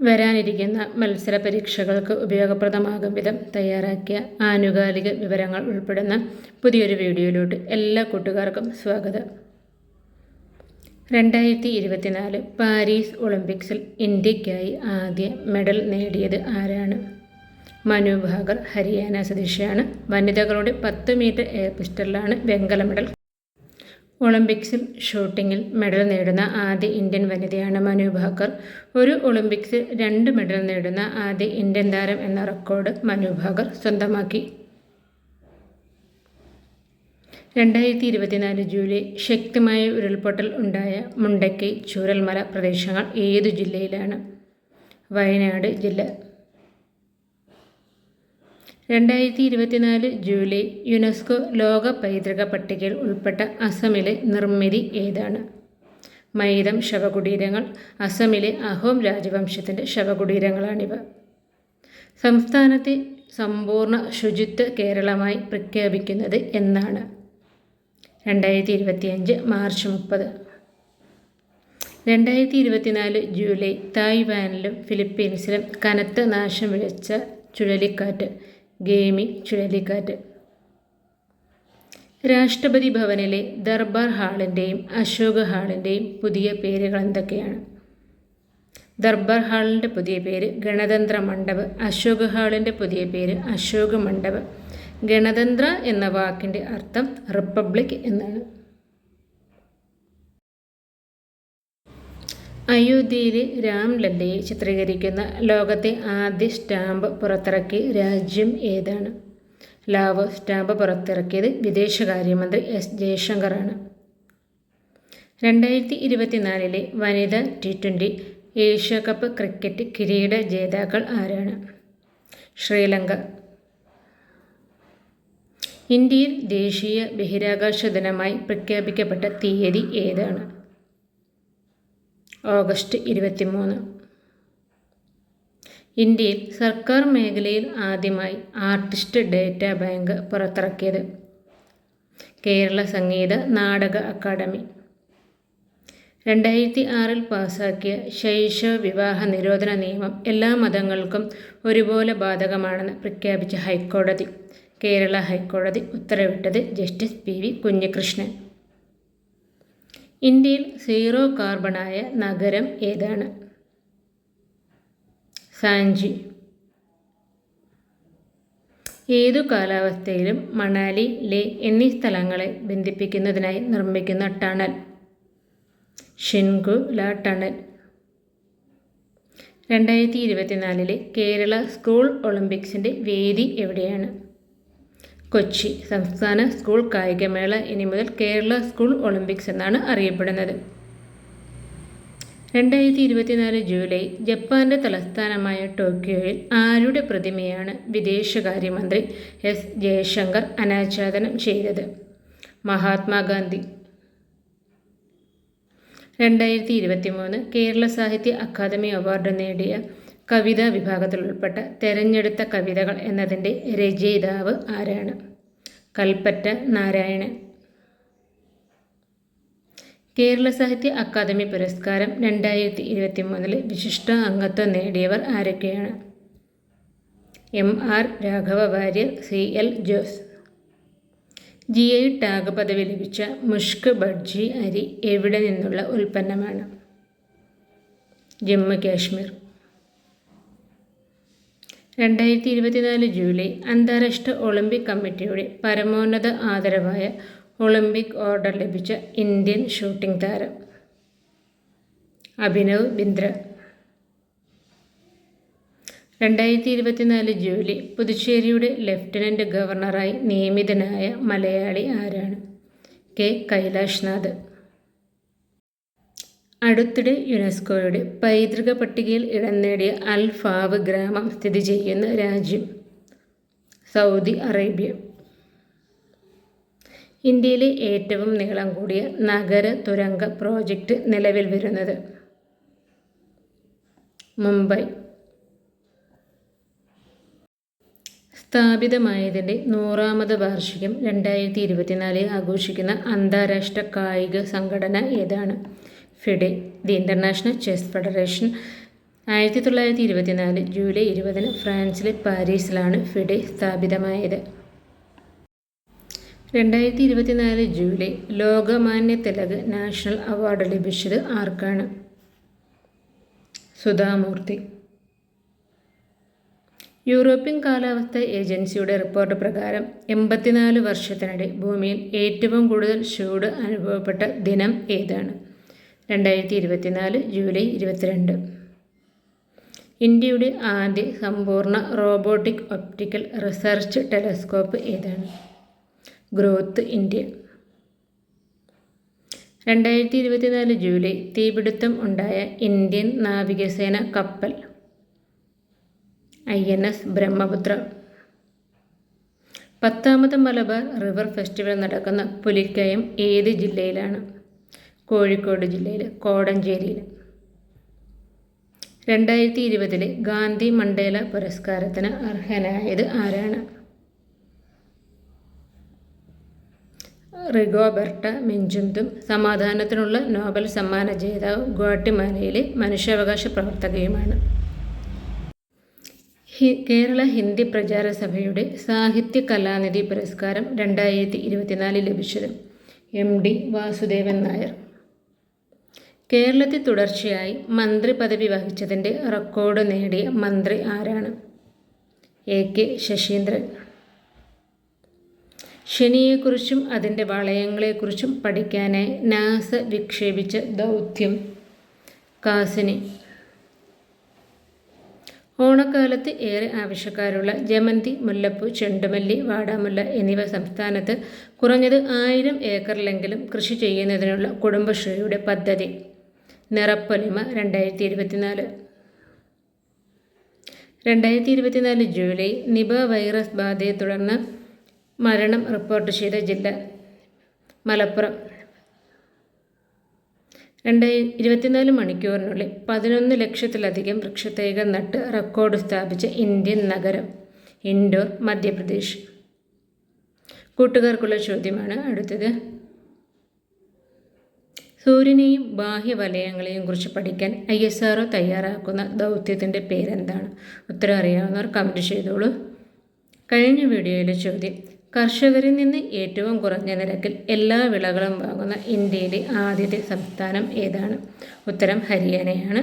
വരാനിരിക്കുന്ന മത്സര പരീക്ഷകൾക്ക് ഉപയോഗപ്രദമാകും വിധം തയ്യാറാക്കിയ ആനുകാലിക വിവരങ്ങൾ ഉൾപ്പെടുന്ന പുതിയൊരു വീഡിയോയിലോട്ട് എല്ലാ കൂട്ടുകാർക്കും സ്വാഗതം. രണ്ടായിരത്തി ഇരുപത്തിനാല് പാരീസ് ഒളിമ്പിക്സിൽ ഇന്ത്യയ്ക്കായി ആദ്യ മെഡൽ നേടിയത് ആരാണ്? മനു ഭാഗർ ഹരിയാന സ്വദേശിയാണ്. വനിതകളുടെ പത്ത് മീറ്റർ എയർ പിസ്റ്റലിലാണ് വെങ്കല മെഡൽ ഒളിമ്പിക്സിൽ ഷൂട്ടിങ്ങിൽ മെഡൽ നേടുന്ന ആദ്യ ഇന്ത്യൻ വനിതയാണ് മനു ഭാക്കർ. ഒരു ഒളിമ്പിക്സിൽ രണ്ട് മെഡൽ നേടുന്ന ആദ്യ ഇന്ത്യൻ താരം എന്ന റെക്കോർഡ് മനു ഭാക്കർ സ്വന്തമാക്കി. രണ്ടായിരത്തി ഇരുപത്തിനാല് ജൂലൈ ശക്തമായ ഉരുൾപൊട്ടൽ ഉണ്ടായ മുണ്ടക്കൈ ചൂരൽമല പ്രദേശങ്ങൾ ഏത് ജില്ലയിലാണ്? വയനാട് ജില്ല. രണ്ടായിരത്തി ഇരുപത്തിനാല് ജൂലൈ യുനെസ്കോ ലോക പൈതൃക പട്ടികയിൽ ഉൾപ്പെട്ട അസമിലെ നിർമ്മിതി ഏതാണ്? മൈതം ശവകുടീരങ്ങൾ. അസമിലെ അഹോം രാജവംശത്തിന്റെ ശവകുടീരങ്ങളാണിവ. സംസ്ഥാനത്തെ സമ്പൂർണ ശുചിത്വ കേരളമായി പ്രഖ്യാപിക്കുന്നത് എന്നാണ്. രണ്ടായിരത്തി ഇരുപത്തിയഞ്ച് മാർച്ച് മുപ്പത്. രണ്ടായിരത്തി ഇരുപത്തിനാല് ജൂലൈ തായ്വാനിലും ഫിലിപ്പീൻസിലും കനത്ത നാശം വിളിച്ച ചുഴലിക്കാറ്റ്. ഗേമി ചുഴലിക്കാറ്റ്. രാഷ്ട്രപതി ഭവനിലെ ദർബാർ ഹാളിന്റെയും അശോക ഹാളിന്റെയും പുതിയ പേരുകൾ എന്തൊക്കെയാണ്? ദർബാർ ഹാളിന്റെ പുതിയ പേര് ഗണതന്ത്ര മണ്ഡപ് അശോക ഹാളിന്റെ പുതിയ പേര് അശോക മണ്ഡപ്. ഗണതന്ത്ര എന്ന വാക്കിന്റെ അർത്ഥം റിപ്പബ്ലിക് എന്നാണ്. അയോധ്യയിലെ രാംലല്ലയെ ചിത്രീകരിക്കുന്ന ലോകത്തെ ആദ്യ സ്റ്റാമ്പ് പുറത്തിറക്കിയ രാജ്യം ഏതാണ്? ലാവ് സ്റ്റാമ്പ് പുറത്തിറക്കിയത് വിദേശകാര്യമന്ത്രി എസ് ജയശങ്കറാണ്. രണ്ടായിരത്തി ഇരുപത്തിനാലിലെ വനിതാ T twenty Asia cup cricket കിരീട ജേതാക്കൾ ആരാണ്? ശ്രീലങ്ക. ഇന്ത്യയിൽ ദേശീയ ബഹിരാകാശ ദിനമായി പ്രഖ്യാപിക്കപ്പെട്ട തീയതി ഏതാണ്? ഓഗസ്റ്റ് ഇരുപത്തിമൂന്ന്. ഇന്ത്യയിൽ സർക്കാർ മേഖലയിൽ ആദ്യമായി ആർട്ടിസ്റ്റ് ഡേറ്റ ബാങ്ക് പുറത്തിറക്കിയത് കേരള സംഗീത നാടക അക്കാദമി. രണ്ടായിരത്തി ആറിൽ പാസാക്കിയ ശൈശവ വിവാഹ നിരോധന നിയമം എല്ലാ മതങ്ങൾക്കും ഒരുപോലെ ബാധകമാണെന്ന് പ്രഖ്യാപിച്ച ഹൈക്കോടതി കേരള ഹൈക്കോടതി ഉത്തരവിട്ടത് ജസ്റ്റിസ് പി വി കുഞ്ഞികൃഷ്ണൻ. ഇന്ത്യയിൽ സീറോ കാർബണായ നഗരം ഏതാണ്? സാഞ്ചി ഏതു കാലാവസ്ഥയിലും മണാലി ലേ എന്നീ സ്ഥലങ്ങളെ ബന്ധിപ്പിക്കുന്നതിനായി നിർമ്മിക്കുന്ന ടണൽ. ഷിൻഗു ല ടണൽ. രണ്ടായിരത്തി ഇരുപത്തിനാലിലെ കേരള സ്കൂൾ ഒളിമ്പിക്സിന്റെ വേദി എവിടെയാണ്? കൊച്ചി സംസ്ഥാന സ്കൂൾ കായികമേള ഇനി മുതൽ കേരള സ്കൂൾ ഒളിമ്പിക്സ് എന്നാണ് അറിയപ്പെടുന്നത്. രണ്ടായിരത്തി ഇരുപത്തിനാല് ജൂലൈ ജപ്പാന്റെ തലസ്ഥാനമായ ടോക്കിയോയിൽ ആരുടെ പ്രതിമയാണ് വിദേശകാര്യമന്ത്രി എസ് ജയശങ്കർ അനാച്ഛാദനം ചെയ്തത്? മഹാത്മാഗാന്ധി. രണ്ടായിരത്തി ഇരുപത്തി മൂന്ന് കേരള സാഹിത്യ അക്കാദമി അവാർഡ് നേടിയ കവിതാ വിഭാഗത്തിൽ ഉൾപ്പെട്ട തെരഞ്ഞെടുത്ത കവിതകൾ എന്നതിന്റെ രചയിതാവ് ആരാണ്? കൽപ്പറ്റ നാരായണൻ. കേരള സാഹിത്യ അക്കാദമി പുരസ്കാരം രണ്ടായിരത്തി ഇരുപത്തി മൂന്നിൽ വിശിഷ്ട അംഗത്വം നേടിയവർ ആരൊക്കെയാണ്? M R Raghava Warrier C L Jose. G I tag പദവി ലഭിച്ച മുഷ്ക് ബഡ്ജി അരി എവിടെ നിന്നുള്ള ഉൽപ്പന്നമാണ്? ജമ്മു കാശ്മീർ. രണ്ടായിരത്തി ഇരുപത്തിനാല് ജൂലൈ അന്താരാഷ്ട്ര ഒളിമ്പിക് കമ്മിറ്റിയുടെ പരമോന്നത ആദരവായ ഒളിമ്പിക് ഓർഡർ ലഭിച്ച ഇന്ത്യൻ ഷൂട്ടിംഗ് താരം അഭിനവ് ബിന്ദ്ര. രണ്ടായിരത്തി ഇരുപത്തിനാല് ജൂലൈ പുതുച്ചേരിയുടെ ലഫ്റ്റനന്റ് ഗവർണറായി നിയമിതനായ മലയാളി ആരാണ്? കെ കൈലാഷ്നാഥ്. അടുത്തിടെ യുനെസ്കോയുടെ പൈതൃക പട്ടികയിൽ ഇടം നേടിയ അൽ ഫാവ് ഗ്രാമം സ്ഥിതി ചെയ്യുന്ന രാജ്യം സൗദി അറേബ്യ. ഇന്ത്യയിലെ ഏറ്റവും നീളം കൂടിയ നഗര തുരങ്ക പ്രോജക്റ്റ് നിലവിൽ വരുന്നത് മുംബൈ. സ്ഥാപിതമായതിന്റെ നൂറാമത് വാർഷികം രണ്ടായിരത്തി ഇരുപത്തിനാലിൽ ആഘോഷിക്കുന്ന അന്താരാഷ്ട്ര കായിക സംഘടന ഏതാണ്? FIDE the International Chess Federation. ആയിരത്തി തൊള്ളായിരത്തി ഇരുപത്തിനാല് ജൂലൈ ഇരുപതിന് ഫ്രാൻസിലെ പാരീസിലാണ് ഫിഡെ സ്ഥാപിതമായത്. രണ്ടായിരത്തി ഇരുപത്തിനാല് July Lokmanya Tilak national award ലഭിച്ചത് ആർക്കാണ്? സുധാമൂർത്തി. യൂറോപ്യൻ കാലാവസ്ഥ ഏജൻസിയുടെ റിപ്പോർട്ട് പ്രകാരം എൺപത്തിനാല് വർഷത്തിനിടെ ഭൂമിയിൽ ഏറ്റവും കൂടുതൽ ചൂട് അനുഭവപ്പെട്ട ദിനം ഏതാണ്? രണ്ടായിരത്തി ഇരുപത്തിനാല് ജൂലൈ ഇരുപത്തിരണ്ട്. ഇന്ത്യയുടെ ആദ്യ സമ്പൂർണ റോബോട്ടിക് ഒപ്റ്റിക്കൽ റിസർച്ച് ടെലസ്കോപ്പ് ഏതാണ്? Growth India. രണ്ടായിരത്തി ഇരുപത്തിനാല് ജൂലൈ തീപിടുത്തം ഉണ്ടായ ഇന്ത്യൻ നാവികസേന കപ്പൽ. I N S Brahmaputra. പത്താമത് മലബാർ റിവർ ഫെസ്റ്റിവൽ നടക്കുന്ന പുലിക്കയം ഏത് ജില്ലയിലാണ്? കോഴിക്കോട് ജില്ലയിൽ കോടഞ്ചേരിയിൽ രണ്ടായിരത്തി ഇരുപതിലെ ഗാന്ധി മണ്ടേല പുരസ്കാരത്തിന് അർഹനായത് ആരാണ്? റിഗോബർട്ട മിഞ്ചുന്തും സമാധാനത്തിനുള്ള നോബൽ സമ്മാന ജേതാവ് ഗ്വാട്ടിമാലയിലെ മനുഷ്യാവകാശ പ്രവർത്തകയുമാണ്. കേരള ഹിന്ദി പ്രചാര സഭയുടെ സാഹിത്യ കലാനിധി പുരസ്കാരം രണ്ടായിരത്തി ഇരുപത്തിനാലിൽ ലഭിച്ചത് എം ഡി വാസുദേവൻ നായർ. കേരളത്തിൽ തുടർച്ചയായി മന്ത്രി പദവി വഹിച്ചതിന്റെ റെക്കോർഡ് നേടിയ മന്ത്രി ആരാണ്? A K Saseendran. ശനിയെക്കുറിച്ചും അതിന്റെ വളയങ്ങളെക്കുറിച്ചും പഠിക്കാനായി നാസ വിക്ഷേപിച്ച ദൗത്യം. കാസിനി. ഓണക്കാലത്ത് ഏറെ ആവശ്യക്കാരുള്ള ജമന്തി മുല്ലപ്പൂ ചെണ്ടുമല്ലി വാടാമുല്ല എന്നിവ സംസ്ഥാനത്ത് കുറഞ്ഞത് ആയിരം ഏക്കറിലെങ്കിലും കൃഷി ചെയ്യുന്നതിനുള്ള കുടുംബശ്രീയുടെ പദ്ധതി. നിറപ്പൊലിമ രണ്ടായിരത്തി ഇരുപത്തിനാല് രണ്ടായിരത്തി ഇരുപത്തിനാല് ജൂലൈ നിപ വൈറസ് ബാധയെ തുടർന്ന് മരണം റിപ്പോർട്ട് ചെയ്ത ജില്ല മലപ്പുറം. രണ്ടായി ഇരുപത്തിനാല് മണിക്കൂറിനുള്ളിൽ പതിനൊന്ന് ലക്ഷത്തിലധികം വൃക്ഷത്തൈകൾ നട്ട് റെക്കോർഡ് സ്ഥാപിച്ച ഇന്ത്യൻ നഗരം ഇൻഡോർ മധ്യപ്രദേശ്. കൂട്ടുകാർക്കുള്ള ചോദ്യമാണ് അടുത്തത്. സൂര്യനെയും ബാഹ്യവലയങ്ങളെയും കുറിച്ച് പഠിക്കാൻ ഐ എസ് ആർ തയ്യാറാക്കുന്ന ദൗത്യത്തിന്റെ പേരെന്താണ്? ഉത്തരം അറിയാവുന്നവർ കമന്റ് ചെയ്തോളൂ. കഴിഞ്ഞ വീഡിയോയിലെ ചോദ്യം. കർഷകരിൽ നിന്ന് ഏറ്റവും കുറഞ്ഞ നിരക്കിൽ എല്ലാ വിളകളും വാങ്ങുന്ന ഇന്ത്യയിലെ ആദ്യത്തെ സംസ്ഥാനം ഏതാണ്? ഉത്തരം ഹരിയാനയാണ്.